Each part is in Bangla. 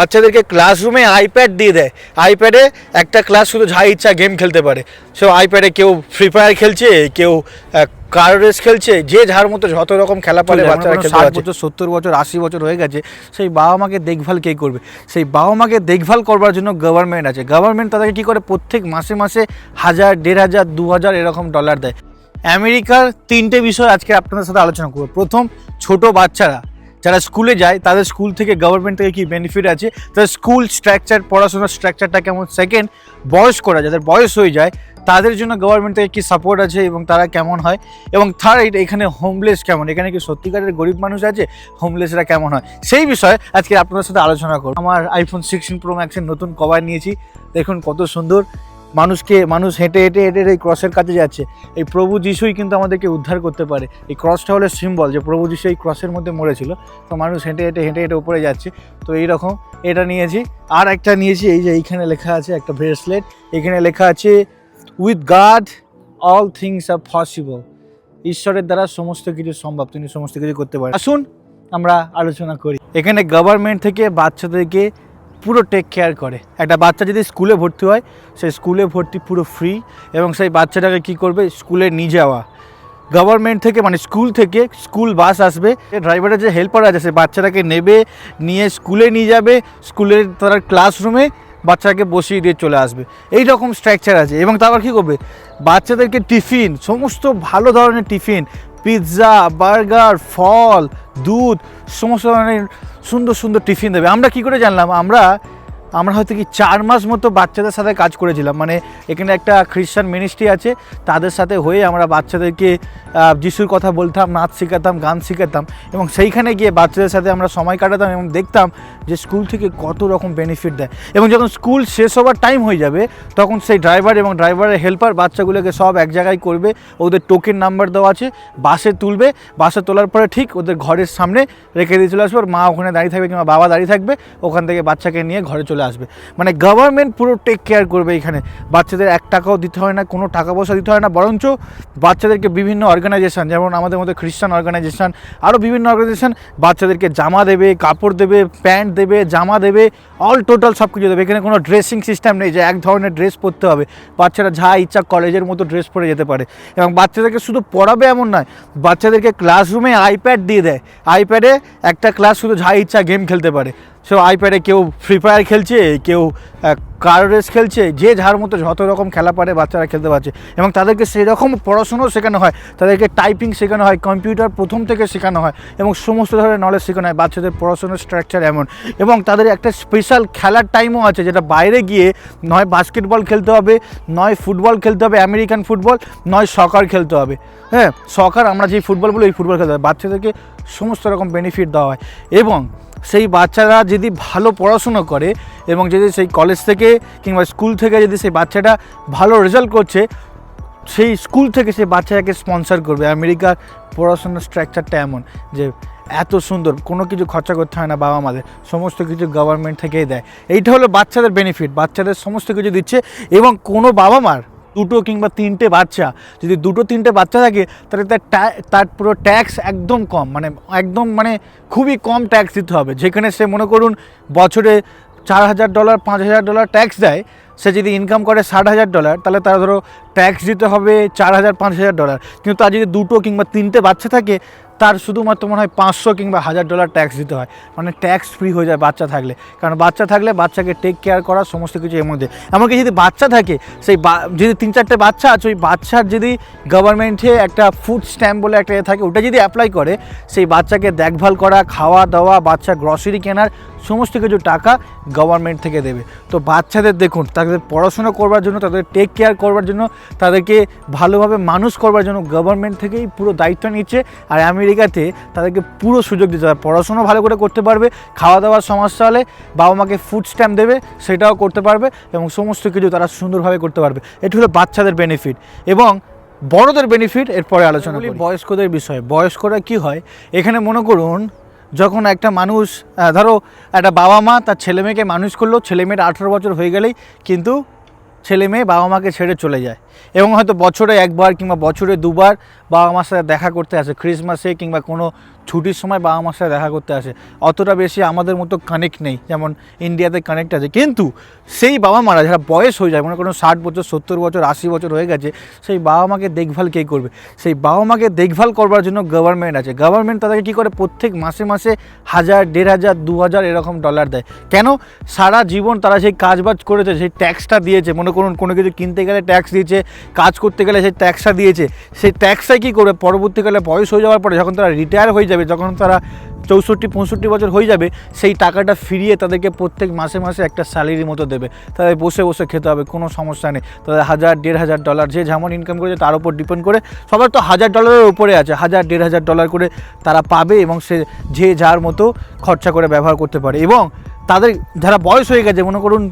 বাচ্চাদেরকে ক্লাসরুমে আইপ্যাড দিয়ে দেয়। আইপ্যাডে একটা ক্লাস শুধু যা ইচ্ছা গেম খেলতে পারে। সো আইপ্যাডে কেউ ফ্রি ফায়ার খেলছে কেউ কার রেস খেলছে যে যার মতো যত রকম খেলা পারে বাচ্চারা খেলতে পারছে। বছর সত্তর বছর আশি বছর হয়ে গেছে সেই বাবা মাকে দেখভাল কে করবে? সেই বাবা মাকে দেখভাল করবার জন্য গভর্নমেন্ট আছে। গভর্নমেন্ট তাদেরকে কী করে? প্রত্যেক মাসে মাসে হাজার দেড় হাজার দু হাজার এরকম ডলার দেয়। আমেরিকার তিনটে বিষয় আজকে আপনাদের সাথে আলোচনা করব। প্রথম ছোট বাচ্চারা। যারা স্কুলে যায়, তাদের স্কুল থেকে গভর্নমেন্ট থেকে কী বেনিফিট আছে? তাদের স্কুল স্ট্রাকচার পড়াশোনার স্ট্রাকচারটা কেমন? সেকেন্ড বয়স করা যাদের বয়স হয়ে যায়, তাদের জন্য গভর্নমেন্ট থেকে কী সাপোর্ট আছে এবং তারা কেমন হয়? এবং থার্ড এখানে হোমলেস কেমন? এখানে কি সত্যিকারের গরিব মানুষ আছে? হোমলেসরা কেমন হয়? সেই বিষয়ে আজকে আপনাদের সাথে আলোচনা করব। আমার আইফোন সিক্সটিন প্রো ম্যাক্সের নতুন কভার নিয়েছি। দেখুন কত সুন্দর। মানুষকে, মানুষ হেঁটে হেঁটে হেঁটে এই ক্রসের কাছে যাচ্ছে। এই প্রভু যিশুই কিন্তু আমাদেরকে উদ্ধার করতে পারে। এই ক্রসটা হলো সিম্বল যে প্রভু যিশু এই ক্রসের মধ্যে মরেছিল। তো মানুষ হেঁটে হেঁটে হেঁটে হেঁটে উপরে যাচ্ছে। তো এই রকম এটা নিয়েছি। আর একটা নিয়েছি, এই যে এইখানে লেখা আছে একটা ব্রেসলেট এখানে লেখা আছে with God all things are possible ঈশ্বরের দ্বারা সমস্ত কিছু সম্ভব, তিনি সমস্ত কিছু করতে পারেন। আসুন, আমরা আলোচনা করি। এখানে গভর্নমেন্ট থেকে বাচ্চাদেরকে পুরো টেক কেয়ার করে। একটা বাচ্চা যদি স্কুলে ভর্তি হয়, সেই স্কুলে ভর্তি পুরো ফ্রি এবং সেই বাচ্চাটাকে কি করবে? স্কুলে নিয়ে যাওয়া। গভর্নমেন্ট থেকে মানে স্কুল থেকে স্কুল বাস আসবে। ড্রাইভারের যে হেল্পার আছে, সে বাচ্চাটাকে নেবে, নিয়ে স্কুলে নিয়ে যাবে স্কুলের তার ক্লাসরুমে বাচ্চাকে বসিয়ে দিয়ে চলে আসবে। এই রকম স্ট্রাকচার আছে এবং তারপর কী করবে? বাচ্চাদেরকে টিফিন সমস্ত ভালো ধরনের টিফিন পিৎজা, বার্গার, ফল, দুধ, সমস্ত ধরনের সুন্দর সুন্দর টিফিন দেবে। আমরা কি করে জানলাম? আমরা আমরা হয়তো কি চার মাস মতো বাচ্চাদের সাথে কাজ করেছিলাম। মানে এখানে একটা খ্রিস্টান মিনিস্ট্রি আছে, তাদের সাথে হয়ে আমরা বাচ্চাদেরকে যিশুর কথা বলতাম, নাচ শেখাতাম, গান শেখাতাম এবং সেইখানে গিয়ে বাচ্চাদের সাথে আমরা সময় কাটাতাম এবং দেখতাম যে স্কুল থেকে কত রকম বেনিফিট দেয়। এবং যখন স্কুল শেষ হওয়ার টাইম হয়ে যাবে, তখন সেই ড্রাইভার এবং ড্রাইভারের হেল্পার বাচ্চাগুলোকে সব এক জায়গায় করবে, ওদের টোকেন নাম্বার দেওয়া আছে, বাসে তুলবে, বাসে তোলার পরে ঠিক ওদের ঘরের সামনে রেখে দিয়ে চলে আসবে, ওর মা ওখানে দাঁড়িয়ে থাকবে কিংবা বাবা দাঁড়িয়ে থাকবে, ওখান থেকে বাচ্চাকে নিয়ে ঘরে চলে আসবে। মানে গভর্নমেন্ট পুরো টেক কেয়ার করবে এখানে। বাচ্চাদের এক টাকাও দিতে হয় না, কোনো টাকা পয়সা দিতে হয় না, বরঞ্চ বাচ্চাদেরকে বিভিন্ন অর্গানাইজেশন যেমন আমাদের মধ্যে খ্রিস্টান অর্গানাইজেশন আরও বিভিন্ন অর্গানাইজেশন বাচ্চাদেরকে জামা দেবে, কাপড় দেবে, প্যান্ট দেবে, জামা দেবে অল টোটাল সব কিছু দেবে। এখানে কোনো ড্রেসিং সিস্টেম নেই যে এক ধরনের ড্রেস পরতে হবে। বাচ্চারা যা ইচ্ছা কলেজের মতো ড্রেস পরে যেতে পারে। এবং বাচ্চাদেরকে শুধু পড়াবে এমন নয়, বাচ্চাদেরকে ক্লাসরুমে আইপ্যাড দিয়ে দেয়। আইপ্যাডে একটা ক্লাস শুধু যা ইচ্ছা গেম খেলতে পারে। সো আইপ্যাডে কেউ ফ্রি ফায়ার খেলছে কেউ কার রেস খেলছে, যে যার মতো যত রকম খেলা পারে, বাচ্চারা খেলতে পারছে। এবং তাদেরকে সেই রকম পড়াশুনোও শেখানো হয়। তাদেরকে টাইপিং শেখানো হয় কম্পিউটার প্রথম থেকে শেখানো হয় এবং সমস্ত ধরনের নলেজ শেখানো হয়। বাচ্চাদের পড়াশোনার স্ট্রাকচার এমন। এবং তাদের একটা স্পেশাল খেলার টাইমও আছে, যেটা বাইরে গিয়ে নয় বাস্কেটবল খেলতে হবে, নয় ফুটবল খেলতে হবে আমেরিকান ফুটবল নয় সকার খেলতে হবে। হ্যাঁ সকার আমরা যেই ফুটবল বলি, ওই ফুটবল খেলতে হবে। বাচ্চাদেরকে সমস্ত রকম বেনিফিট দেওয়া হয়। এবং সেই বাচ্চারা যদি ভালো পড়াশুনো করে এবং যদি সেই কলেজ থেকে কিংবা স্কুল থেকে যদি সেই বাচ্চাটা ভালো রেজাল্ট করছে, সেই স্কুল থেকে সেই বাচ্চাটাকে স্পন্সর করবে। আমেরিকার পড়াশোনার স্ট্রাকচারটা এমন যে এত সুন্দর, কোনো কিছু খরচা করতে হয় না বাবা মাদের, সমস্ত কিছু গভর্নমেন্ট থেকেই দেয়। এইটা হলো বাচ্চাদের বেনিফিট বাচ্চাদের সমস্ত কিছু দিচ্ছে এবং কোনো বাবা মার দুটো কিংবা তিনটে বাচ্চা, যদি দুটো তিনটে বাচ্চা থাকে, তাহলে তার তার পুরো ট্যাক্স একদম কম মানে একদম মানে খুবই কম ট্যাক্স দিতে হবে। যেখানে সে মনে করুন, বছরে চার হাজার ডলার, পাঁচ হাজার ডলার ট্যাক্স দেয়, সে যদি ইনকাম করে ষাট হাজার ডলার, তাহলে তার ধরো ট্যাক্স দিতে হবে চার হাজার, পাঁচ হাজার ডলার। কিন্তু তার যদি দুটো কিংবা তিনটে বাচ্চা থাকে, তার শুধুমাত্র মনে হয় পাঁচশো কিংবা হাজার ডলার ট্যাক্স দিতে হয়। মানে ট্যাক্স ফ্রি হয়ে যায় বাচ্চা থাকলে। কারণ বাচ্চা থাকলে বাচ্চাকে টেক কেয়ার করা, সমস্ত কিছু এর মধ্যে। এমনকি যদি বাচ্চা থাকে, সেই যদি তিন চারটে বাচ্চা আছে, ওই বাচ্চার যদি গভর্নমেন্টে একটা ফুড স্ট্যাম্প বলে একটা এ থাকে, ওটা যদি অ্যাপ্লাই করে, সেই বাচ্চাকে দেখভাল করা, খাওয়া দাওয়া, বাচ্চা গ্রসারি কেনার সমস্ত কিছু টাকা গভর্নমেন্ট থেকে দেবে। তো বাচ্চাদের দেখুন তাদের পড়াশোনা করবার জন্য তাদের টেক কেয়ার করবার জন্য তাদেরকে ভালোভাবে মানুষ করবার জন্য গভর্নমেন্ট থেকেই পুরো দায়িত্ব নিচ্ছে। আর আমেরিকাতে তাদেরকে পুরো সুযোগ দিতে হবে। পড়াশোনা ভালো করে করতে পারবে খাওয়া দাওয়ার সমস্যা হলে বাবা মাকে ফুড স্ট্যাম্প দেবে সেটাও করতে পারবে এবং সমস্ত কিছু তারা সুন্দরভাবে করতে পারবে। এটি হলো বাচ্চাদের বেনিফিট এবং বড়দের বেনিফিট এরপরে আলোচনা করি। বয়স্কদের বিষয়ে। বয়স্করা কি হয়? এখানে মনে করুন যখন একটা মানুষ ধরো একটা বাবা মা তার ছেলে মেয়েকে মানুষ করল, ছেলে মেয়ের আঠেরো বছর হয়ে গেলেই কিন্তু ছেলে মেয়ে বাবা মাকে ছেড়ে চলে যায়। এবং হয়তো বছরে একবার কিংবা বছরে দুবার বাবা মার সাথে দেখা করতে আসে ক্রিসমাসে কিংবা কোনো ছুটির সময় বাবা মার সাথে দেখা করতে আসে। অতটা বেশি আমাদের মতো কানেক্ট নেই, যেমন ইন্ডিয়াতে কানেক্ট আছে। কিন্তু সেই বাবা মারা যারা বয়স হয়ে যায়, মনে করুন ষাট বছর, সত্তর বছর, আশি বছর হয়ে গেছে, সেই বাবা মাকে দেখভাল কে করবে? সেই বাবা মাকে দেখভাল করবার জন্য গভর্নমেন্ট আছে। গভর্নমেন্ট তাদেরকে কী করে? প্রত্যেক মাসে মাসে হাজার, দেড় হাজার, দু হাজার এরকম ডলার দেয়। কেন? সারা জীবন তারা সেই কাজবাজ করেছে, সেই ট্যাক্সটা দিয়েছে। মনে করুন কোনো কিছু কিনতে গেলে ট্যাক্স দিয়েছে, কাজ করতে গেলে সেই ট্যাক্সটা দিয়েছে। সেই ট্যাক্সটাই কী করবে? পরবর্তীকালে বয়স হয়ে যাওয়ার পরে যখন তারা রিটায়ার হয়ে যাবে, যখন তারা চৌষট্টি, পঁয়ষট্টি বছর হয়ে যাবে, সেই টাকাটা ফিরিয়ে তাদেরকে প্রত্যেক মাসে মাসে একটা স্যালারি মতো দেবে। তাদের বসে বসে খেতে হবে, কোনো সমস্যা নেই। তাদের হাজার, দেড় হাজার ডলার যে যেমন ইনকাম করেছে, তার উপর ডিপেন্ড করে সবার তো হাজার ডলারের উপরে আছে। হাজার, দেড় হাজার ডলার করে তারা পাবে এবং সে যে যার মতো খরচা করে ব্যবহার করতে পারে। এবং তাদের যারা বয়স হয়ে গেছে, মনে করুন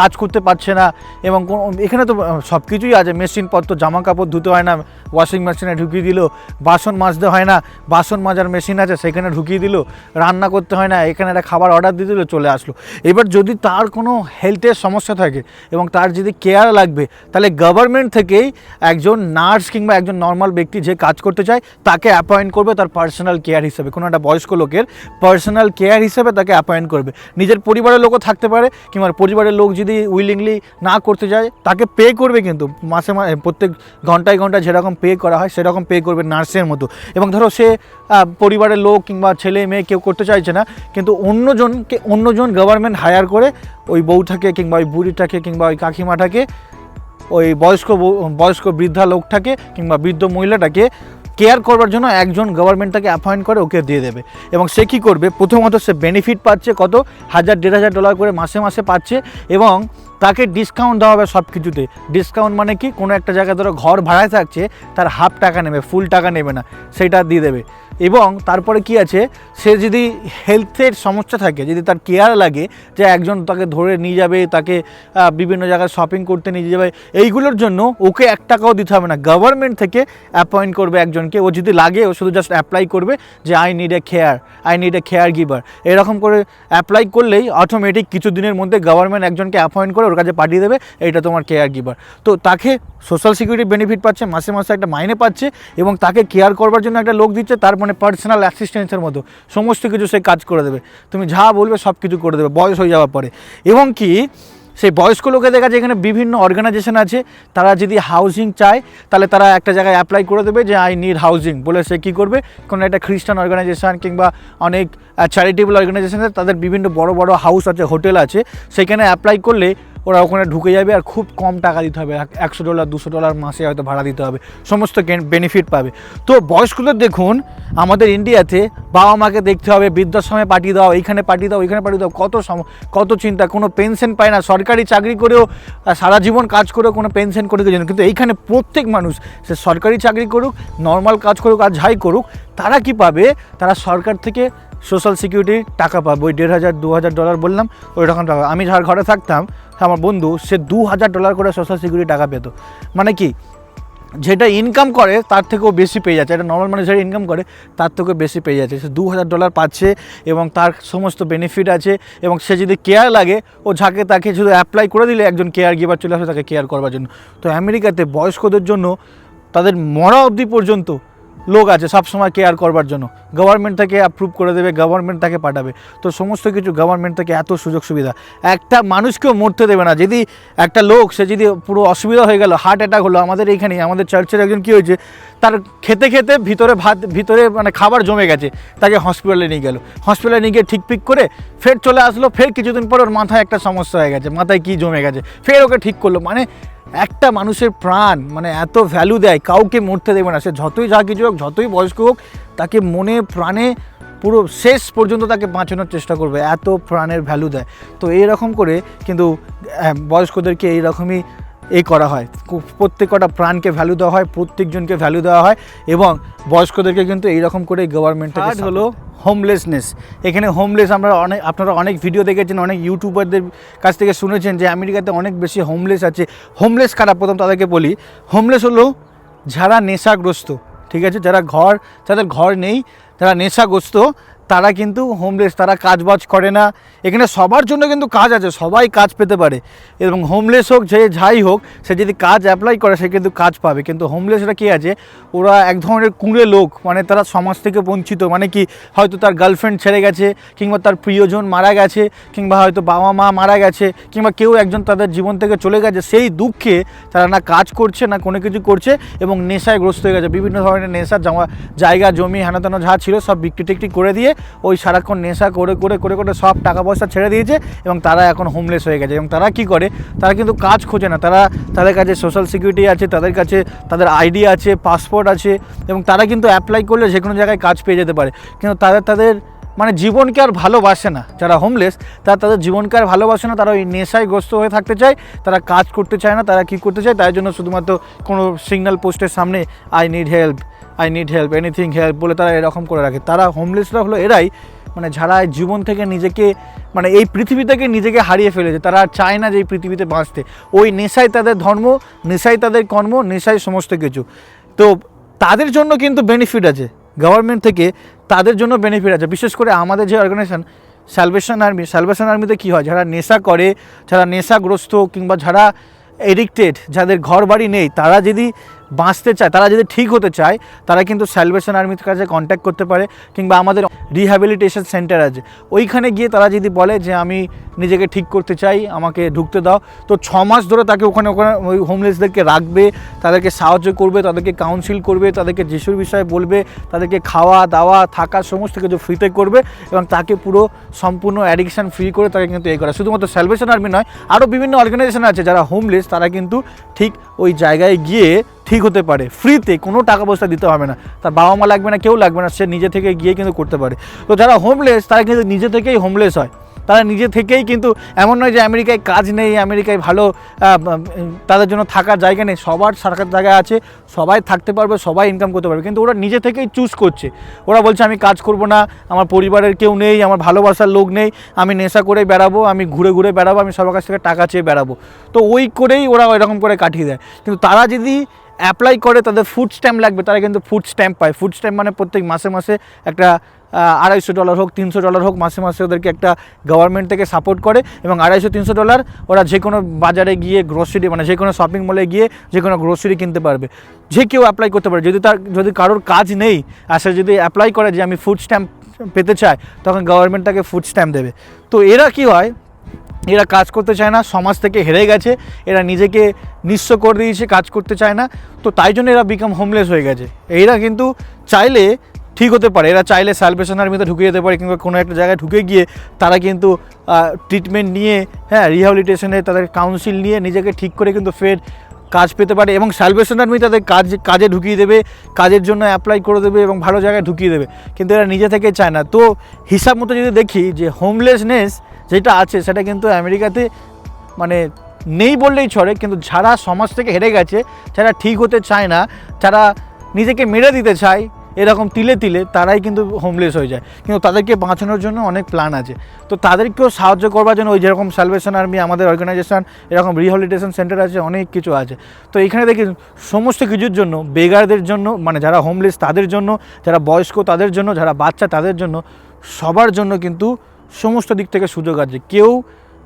কাজ করতে পারছে না এবং এখানে তো সব কিছুই আছে। মেশিনপত্র জামা কাপড় ধুতে হয় না ওয়াশিং মেশিনে ঢুকিয়ে দিল। বাসন মাজতে হয় না, বাসন মাজার মেশিন আছে, সেখানে ঢুকিয়ে দিল। রান্না করতে হয় না, এখানে একটা খাবার অর্ডার দিয়ে দিল, চলে আসলো। এবার যদি তার কোনো হেলথের সমস্যা থাকে এবং তার যদি কেয়ার লাগবে, তাহলে গভর্নমেন্ট থেকেই একজন নার্স কিংবা একজন নর্মাল ব্যক্তি যে কাজ করতে চায়, তাকে অ্যাপয়েন্ট করবে তার পার্সোনাল কেয়ার হিসেবে। কোনো একটা বয়স্ক লোকের পার্সোনাল কেয়ার হিসেবে তাকে অ্যাপয়েন্ট করবে। নিজের পরিবারের লোকও থাকতে পারে, কিংবা পরিবারের লোক যদি উইলিংলি না করতে যায়, তাকে পে করবে কিন্তু। মাসে মাসে প্রত্যেক ঘন্টায় ঘন্টায় যেরকম পে করা হয়, সেরকম পে করবে নার্সের মতো। এবং ধরো সে পরিবারের লোক কিংবা ছেলে মেয়ে কেউ করতে চাইছে না, কিন্তু অন্যজনকে, অন্যজন গভর্নমেন্ট হায়ার করে ওই বউটাকে কিংবা ওই বুড়িটাকে কিংবা ওই কাকিমাটাকে, ওই বয়স্ক বয়স্ক বৃদ্ধা লোকটাকে কিংবা বৃদ্ধ মহিলাটাকে কেয়ার করবার জন্য একজন গভর্নমেন্টটাকে অ্যাপয়েন্ট করে, ওকে দিয়ে দেবে। এবং সে কী করবে? প্রথমত সে বেনিফিট পাচ্ছে কত? হাজার, দেড় হাজার ডলার করে মাসে মাসে পাচ্ছে এবং তাকে ডিসকাউন্ট দেওয়া হবে সব কিছুতে ডিসকাউন্ট মানে কি? কোনো একটা জায়গায় ধরো ঘর ভাড়ায় থাকছে, তার হাফ টাকা নেবে ফুল টাকা নেবে না, সেটা দিয়ে দেবে। এবং তারপরে কি আছে? সে যদি হেলথের সমস্যা থাকে, যদি তার কেয়ার লাগে, যে একজন তাকে ধরে নিয়ে যাবে, তাকে বিভিন্ন জায়গায় শপিং করতে নিয়ে যাবে, এইগুলোর জন্য ওকে এক টাকাও দিতে হবে না। গভর্নমেন্ট থেকে অ্যাপয়েন্ট করবে একজনকে, ও যদি লাগে, ও শুধু জাস্ট অ্যাপ্লাই করবে যে I need a care I need a caregiver এরকম করে অ্যাপ্লাই করলেই অটোমেটিক কিছু দিনের মধ্যে গভর্নমেন্ট একজনকে অ্যাপয়েন্ট করে ওর কাছে পাঠিয়ে দেবে এটা তোমার কেয়ার গিভার তো তাকে সোশ্যাল সিকিউরিটি বেনিফিট পাচ্ছে, মাসে মাসে একটা মাইনে পাচ্ছে এবং তাকে কেয়ার করবার জন্য একটা লোক দিচ্ছে তার মানে পার্সোনাল অ্যাসিস্ট্যান্সের মতো। সমস্ত কিছু সে কাজ করে দেবে। তুমি যা বলবে সব কিছু করে দেবে, বয়স হয়ে যাওয়ার পরে। এবং কি, সেই বয়স্ক লোকেদের কাছে এখানে বিভিন্ন অর্গানাইজেশন আছে। তারা যদি হাউজিং চায়, তাহলে তারা একটা জায়গায় অ্যাপ্লাই করে দেবে যে আই নিড হাউজিং বলে সে কী করবে? কোনো একটা খ্রিস্টান অর্গানাইজেশন কিংবা অনেক চ্যারিটেবল অর্গানাইজেশন তাদের বিভিন্ন বড় বড় হাউস আছে হোটেল আছে। সেখানে অ্যাপ্লাই করলে ওরা ওখানে ঢুকে যাবে আর খুব কম টাকা দিতে হবে। এক- একশো ডলার, দুশো ডলার মাসে হয়তো ভাড়া দিতে হবে। সমস্ত বেনিফিট পাবে। তো বয়স্কদের দেখুন, আমাদের ইন্ডিয়াতে বাবা মাকে দেখতে হবে, বৃদ্ধাশ্রমে পাঠিয়ে দাও, এইখানে পাঠিয়ে দাও, ওইখানে পাঠিয়ে দাও। কত সম- কত চিন্তা, কোনো পেনশন পায় না। সরকারি চাকরি করেও সারা জীবন কাজ করেও কোনো পেনশন করে কিছু কিন্তু এইখানে প্রত্যেক মানুষ, সে সরকারি চাকরি করুক নর্মাল কাজ করুক আর যাই করুক, তারা কি পাবে? তারা সরকার থেকে সোশ্যাল সিকিউরিটি টাকা পাবে। ওই দেড় হাজার, দু হাজার ডলার বললাম, ওই রকম টাকা। আমি যার ঘরে থাকতাম আমার বন্ধু, সে দু হাজার ডলার করে সোশ্যাল সিকিউরিটি টাকা পেতো। মানে কি, যেটা ইনকাম করে, তার থেকেও বেশি পেয়ে যাচ্ছে। এটা নর্মাল মানুষ যেটা ইনকাম করে, তার থেকেও বেশি পেয়ে যাচ্ছে। সে দু হাজার ডলার পাচ্ছে এবং তার সমস্ত বেনিফিট আছে এবং সে যদি কেয়ার লাগে, ও যাকে তাকে শুধু অ্যাপ্লাই করে দিলে একজন কেয়ার গিভার চলে আসে তাকে কেয়ার করবার জন্য। তো আমেরিকাতে বয়স্কদের জন্য, তাদের মরা অবধি পর্যন্ত লোক আছে সব সময় কেয়ার করবার জন্য। গভর্নমেন্ট থেকে অ্যাপ্রুভ করে দেবে গভর্নমেন্ট তাকে পাঠাবে। তো সমস্ত কিছু গভর্নমেন্ট থেকে এত সুযোগ সুবিধা একটা মানুষকেও মরতে দেবে না। যদি একটা লোক, সে যদি পুরো অসুবিধা হয়ে গেল হার্ট অ্যাটাক হলো, আমাদের এইখানেই আমাদের চার্চের একজন কী হয়েছে, তার খেতে খেতে ভিতরে ভাত, ভিতরে মানে খাবার জমে গেছে, তাকে হসপিটালে নিয়ে গেল। হসপিটালে নিয়ে গিয়ে ঠিক পিক করে ফের চলে আসলো, ফের কিছুদিন পর ওর মাথায় একটা সমস্যা হয়ে গেছে, মাথায় কি জমে গেছে, ফের ওকে ঠিক করল। মানে একটা মানুষের প্রাণ মানে এত ভ্যালু দেয়, কাউকে মরতে দেবে না। সে যতই যা কিছু হোক, যতই বয়স্ক হোক, তাকে মনে প্রাণে পুরো শেষ পর্যন্ত তাকে বাঁচানোর চেষ্টা করবে, এত প্রাণের ভ্যালু দেয়। তো এইরকম করে কিন্তু বয়স্কদেরকে বয়স্কদেরকে এইরকমই এই করা হয়। প্রত্যেক কটা প্রাণকে ভ্যালু দেওয়া হয় প্রত্যেকজনকে ভ্যালু দেওয়া হয় এবং বয়স্কদেরকে কিন্তু এইরকম করে গভর্নমেন্ট হলো হোমলেসনেস এখানে হোমলেস আমরা অনেক আপনারা অনেক ভিডিও দেখেছেন অনেক ইউটিউবারদের কাছ থেকে শুনেছেন যে আমেরিকাতে অনেক বেশি হোমলেস আছে। হোমলেস কারা? প্রথম তাদেরকে বলি। হোমলেস হলো যারা নেশাগ্রস্ত ঠিক আছে? যারা ঘর যাদের ঘর নেই যারা নেশাগ্রস্ত তারা কিন্তু হোমলেস তারা কাজ বাজ করে না। এখানে সবার জন্য কিন্তু কাজ আছে, সবাই কাজ পেতে পারে। এবং হোমলেস হোক, যে যাই হোক, সে যদি কাজ অ্যাপ্লাই করে, সে কিন্তু কাজ পাবে। কিন্তু হোমলেসরা কী আছে, ওরা এক ধরনের কুঁড়ে লোক মানে তারা সমাজ থেকে বঞ্চিত। মানে কি, হয়তো তার গার্লফ্রেন্ড ছেড়ে গেছে, কিংবা তার প্রিয়জন মারা গেছে, কিংবা হয়তো বাবা মা মারা গেছে, কিংবা কেউ একজন তাদের জীবন থেকে চলে গেছে, সেই দুঃখে তারা না কাজ করছে, না কোনো কিছু করছে, এবং নেশায় গ্রস্ত হয়ে গেছে। বিভিন্ন ধরনের নেশা, জমা, জায়গা, জমি হেনাতানো যা ছিল, সব বিক্রি টিক্রি করে দিয়ে ওই সারাক্ষণ নেশা করে করে করে করে সব টাকা পয়সা ছেড়ে দিয়েছে এবং তারা এখন হোমলেস হয়ে গেছে। এবং তারা কি করে? তারা কিন্তু কাজ খোঁজে না। তারা তাদের কাছে সোশ্যাল সিকিউরিটি আছে, তাদের কাছে তাদের আইডি আছে পাসপোর্ট আছে এবং তারা কিন্তু অ্যাপ্লাই করলে যে কোনো জায়গায় কাজ পেয়ে যেতে পারে। কিন্তু তাদের তাদের মানে জীবনকে আর ভালোবাসে না। যারা হোমলেস তারা তাদের জীবনকে আর ভালোবাসে না। তারা ওই নেশায় গ্রস্ত হয়ে থাকতে চায়, তারা কাজ করতে চায় না, তারা কী করতে চায়? তাই জন্য শুধুমাত্র কোনো সিগন্যাল পোস্টের সামনে I need help I need help anything help বলে তারা এরকম করে রাখে। তারা হোমলেসরা হলো এরাই মানে যারা জীবন থেকে নিজেকে মানে এই পৃথিবী থেকে নিজেকে হারিয়ে ফেলেছে, তারা চায় না যে এই পৃথিবীতে বাঁচতে। ওই নেশায় তাদের ধর্ম, নেশায় তাদের কর্ম, নেশায় সমস্ত কিছু। তো তাদের জন্য কিন্তু বেনিফিট আছে। গভর্নমেন্ট থেকে তাদের জন্য বেনিফিট আছে। বিশেষ করে আমাদের যে অর্গানাইজেশন স্যালভেশন আর্মি স্যালভেশন আর্মিতে কী হয়? যারা নেশা করে, যারা নেশাগ্রস্ত কিংবা যারা এডিক্টেড যাদের ঘর বাড়ি নেই, তারা যদি বাঁচতে চায়, তারা যদি ঠিক হতে চায়, তারা কিন্তু স্যালভেশন আর্মির কাছে কন্ট্যাক্ট করতে পারে কিংবা আমাদের রিহ্যাবিলিটেশন সেন্টার আছে। ওইখানে গিয়ে তারা যদি বলে যে, আমি নিজেকে ঠিক করতে চাই, আমাকে ঢুকতে দাও। তো ছ মাস ধরে তাকে ওখানে ওখানে ওই হোমলেসদেরকে রাখবে, তাদেরকে সাহায্য করবে, তাদেরকে কাউন্সিল করবে, তাদেরকে যিশুর বিষয়ে বলবে, তাদেরকে খাওয়া, দাওয়া, থাকা, সমস্ত কিছু ফ্রিতে করবে এবং তাকে পুরো সম্পূর্ণ অ্যাডিকশান ফ্রি করে তাকে কিন্তু এই করা। শুধুমাত্র স্যালভেশন আর্মি নয় আরও বিভিন্ন অর্গানাইজেশন আছে যারা হোমলেস তারা কিন্তু ঠিক ওই জায়গায় গিয়ে ঠিক হতে পারে। ফ্রিতে কোনো টাকা পয়সা দিতে হবে না। তার বাবা মা লাগবে না, কেউ লাগবে না, সে নিজে থেকে গিয়ে কিন্তু করতে পারে। তো যারা হোমলেস তারা কিন্তু নিজে থেকেই হোমলেস হয়। তারা নিজে থেকেই কিন্তু এমন নয় যে আমেরিকায় কাজ নেই, আমেরিকায় ভালো তাদের জন্য থাকার জায়গা নেই। সবার সরকার জায়গা আছে, সবাই থাকতে পারবে, সবাই ইনকাম করতে পারবে। কিন্তু ওরা নিজে থেকেই চুজ করছে। ওরা বলছে, আমি কাজ করব না, আমার পরিবারের কেউ নেই, আমার ভালোবাসার লোক নেই, আমি নেশা করে বেড়াবো, আমি ঘুরে ঘুরে বেড়াবো, আমি সবার কাছ থেকে টাকা চেয়ে বেড়াবো। তো ওই করেই ওরা ওইরকম করে কাটিয়ে দেয়। কিন্তু তারা যদি অ্যাপ্লাই করে তাদের ফুড স্ট্যাম্প লাগবে, তারা কিন্তু ফুড স্ট্যাম্প পায়। ফুড স্ট্যাম্প মানে প্রত্যেক মাসে মাসে একটা আড়াইশো ডলার হোক, তিনশো ডলার হোক, মাসে মাসে ওদেরকে একটা গভর্নমেন্ট থেকে সাপোর্ট করে এবং আড়াইশো, তিনশো ডলার ওরা যে কোনো বাজারে গিয়ে গ্রোসারি মানে যে কোনো শপিং মলে গিয়ে যে কোনো গ্রোসারি কিনতে পারবে। যে কেউ অ্যাপ্লাই করতে পারে। যদি তার, যদি কারোর কাজ নেই, আর সে যদি অ্যাপ্লাই করে যে আমি ফুড স্ট্যাম্প পেতে চাই, তখন গভর্নমেন্ট তাকে ফুড স্ট্যাম্প দেবে। তো এরা কি হয় এরা কাজ করতে চায় না, সমাজ থেকে হেরে গেছে, এরা নিজেকে নিঃস্ব করে দিয়েছে, কাজ করতে চায় না, তো তাই জন্য এরা বিকাম হোমলেস হয়ে গেছে। এরা কিন্তু চাইলে ঠিক হতে পারে, এরা চাইলে স্যালভেশন আর্মিতে ঢুকে যেতে পারে কিংবা কোনো একটা জায়গায় ঢুকে গিয়ে তারা কিন্তু ট্রিটমেন্ট নিয়ে হ্যাঁ রিহ্যাবিলিটেশনে তাদের কাউন্সিল নিয়ে নিজেকে ঠিক করে কিন্তু ফের কাজ পেতে পারে এবং স্যালভেশন আর্মি তাদের কাজ, কাজে ঢুকিয়ে দেবে, কাজের জন্য অ্যাপ্লাই করে দেবে এবং ভালো জায়গায় ঢুকিয়ে দেবে। কিন্তু এরা নিজে থেকে চায় না। তো হিসাব মতো যদি দেখি যে হোমলেসনেস যেটা আছে সেটা কিন্তু আমেরিকাতে মানে নেই বললেই ছড়ে কিন্তু যারা সমাজ থেকে হেরে গেছে, যারা ঠিক হতে চায় না, যারা নিজেকে মেরে দিতে চায়, এরকম তিলে তিলে তারাই কিন্তু হোমলেস হয়ে যায়। কিন্তু তাদেরকে বাঁচানোর জন্য অনেক প্ল্যান আছে। তো তাদেরকেও সাহায্য করবার জন্য ওই যেরকম সালভেশন আর্মি আমাদের অর্গানাইজেশন এরকম রিহ্যাবিলিটেশন সেন্টার আছে, অনেক কিছু আছে। তো এখানে দেখি সমস্ত কিছুর জন্য বেগারদের জন্য মানে যারা হোমলেস তাদের জন্য, যারা বয়স্ক তাদের জন্য, যারা বাচ্চা তাদের জন্য, সবার জন্য কিন্তু সমস্ত দিক থেকে সুযোগ আছে। কেউ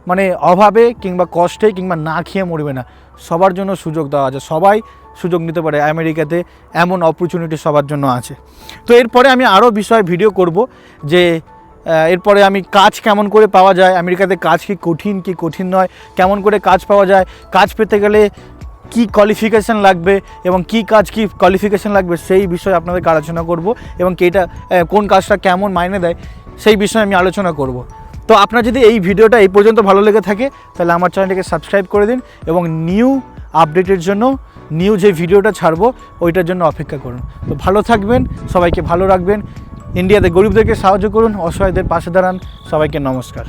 মানে অভাবে কিংবা কষ্টে কিংবা না খেয়ে মরবে না। সবার জন্য সুযোগ দেওয়া আছে। সবাই সুযোগ নিতে পারে আমেরিকাতে। এমন অপরচুনিটি সবার জন্য আছে। তো এরপরে আমি আরও বিষয় ভিডিও করব যে এরপরে আমি কাজ কেমন করে পাওয়া যায়? আমেরিকাতে কাজ কি কঠিন কি কঠিন নয়? কেমন করে কাজ পাওয়া যায়? কাজ পেতে গেলে কি কোয়ালিফিকেশান লাগবে? এবং কি কাজ কি কোয়ালিফিকেশান লাগবে? সেই বিষয়ে আপনাদেরকে আলোচনা করব। এবং কেটা কোন কাজটা কেমন মাইনে দেয়? সেই বিষয়ে আমি আলোচনা করব। তো আপনার যদি এই ভিডিওটা এই পর্যন্ত ভালো লেগে থাকে, তাহলে আমার চ্যানেলটিকে সাবস্ক্রাইব করে দিন এবং নিউ আপডেটের জন্য, নিউ যে ভিডিওটা ছাড়বো, ওইটার জন্য অপেক্ষা করুন। তো ভালো থাকবেন, সবাইকে ভালো রাখবেন। ইন্ডিয়াতে গরিবদেরকে সাহায্য করুন, অসহায়দের পাশে দাঁড়ান। সবাইকে নমস্কার।